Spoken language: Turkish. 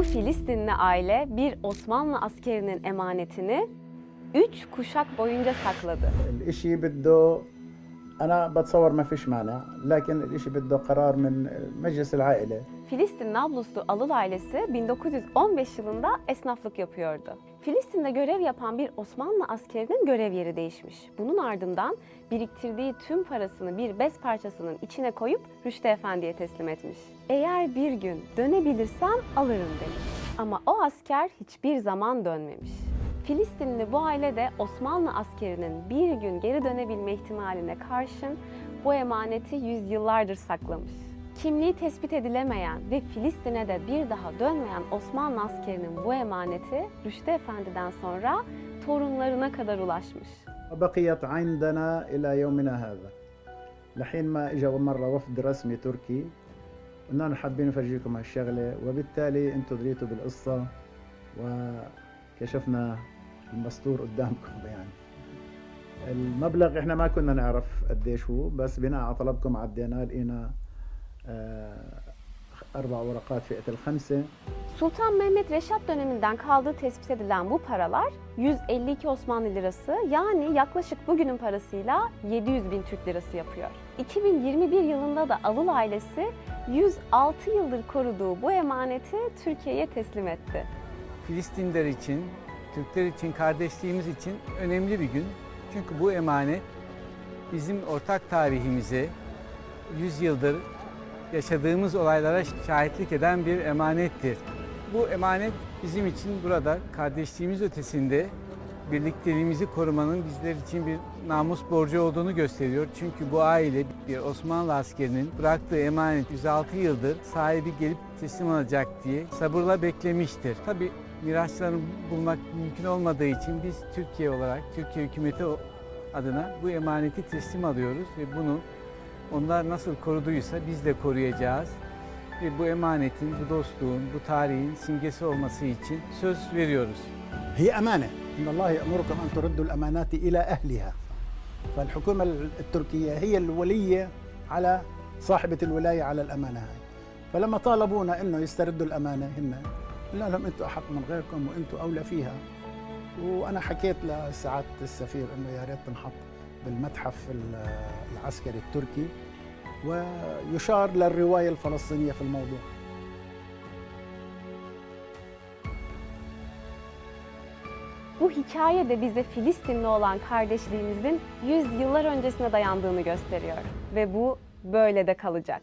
bu Filistinli aile bir Osmanlı askerinin emanetini üç kuşak boyunca sakladı. İşi biddu انا بتصور ما فيش مانع لكن الاشي بده قرار من مجلس العائله Filistin Nabluslu Alıl ailesi 1915 yılında esnaflık yapıyordu. Filistin'de görev yapan bir Osmanlı askerinin görev yeri değişmiş. Bunun ardından biriktirdiği tüm parasını bir bez parçasının içine koyup Rüştü Efendi'ye teslim etmiş. Eğer bir gün dönebilirsem alırım demiş. Ama o asker hiçbir zaman dönmemiş. Filistinli bu aile de Osmanlı askerinin bir gün geri dönebilme ihtimaline karşın bu emaneti yüzyıllardır saklamış. Kimliği tespit edilemeyen ve Filistin'e de bir daha dönmeyen Osmanlı askerinin bu emaneti Rüştü Efendi'den sonra torunlarına kadar ulaşmış. بقيت عندنا الى يومنا هذا لحين ما اجى مره وفد رسمي تركي قلنا لهم حابين نفرجيكم هالشغله وبالتالي انتم دريتوا بالقصه وكشفنا المستور قدامكم يعني المبلغ احنا ما كنا نعرف قديش هو بس بناء على طلبكم عديناه لقينا آه، اربع ورقات فئه الخمسه Sultan Mehmet Reşat döneminden kaldığı tespit edilen bu paralar 152 Osmanlı lirası yani yaklaşık bugünün parasıyla 700 bin Türk lirası yapıyor. 2021 yılında da Alıl ailesi 106 yıldır koruduğu bu emaneti Türkiye'ye teslim etti. Filistinliler için, Türkler için, kardeşliğimiz için önemli bir gün. Çünkü bu emanet bizim ortak tarihimize 100 yıldır yaşadığımız olaylara şahitlik eden bir emanettir. Bu emanet bizim için burada kardeşliğimiz ötesinde birlikteliğimizi korumanın bizler için bir namus borcu olduğunu gösteriyor. Çünkü bu aile bir Osmanlı askerinin bıraktığı emanet 106 yıldır sahibi gelip teslim alacak diye sabırla beklemiştir. Tabi miraslarını bulmak mümkün olmadığı için biz Türkiye olarak, Türkiye hükümeti adına bu emaneti teslim alıyoruz ve bunu onlar nasıl koruduysa biz de koruyacağız. Ve bu emanetin, bu dostluğun, bu tarihin simgesi olması için söz veriyoruz. هي أمانة إن الله يأمركم أن تردوا الأمانات إلى أهلها فالحكومة التركية هي الولية على صاحبة الولاية على الأمانة هاي فلما طالبونا إنه يستردوا الأمانة هن قلنا لهم أنتم أحق من غيركم وأنتم أولى فيها وأنا حكيت لسعادة السفير إنه يا ريت تنحط بالمتحف ال- العسكري التركي ويشار للرواية الفلسطينية في الموضوع Bu hikaye de bize Filistinli olan kardeşliğimizin 100 yıllar öncesine dayandığını gösteriyor. Ve bu böyle de kalacak.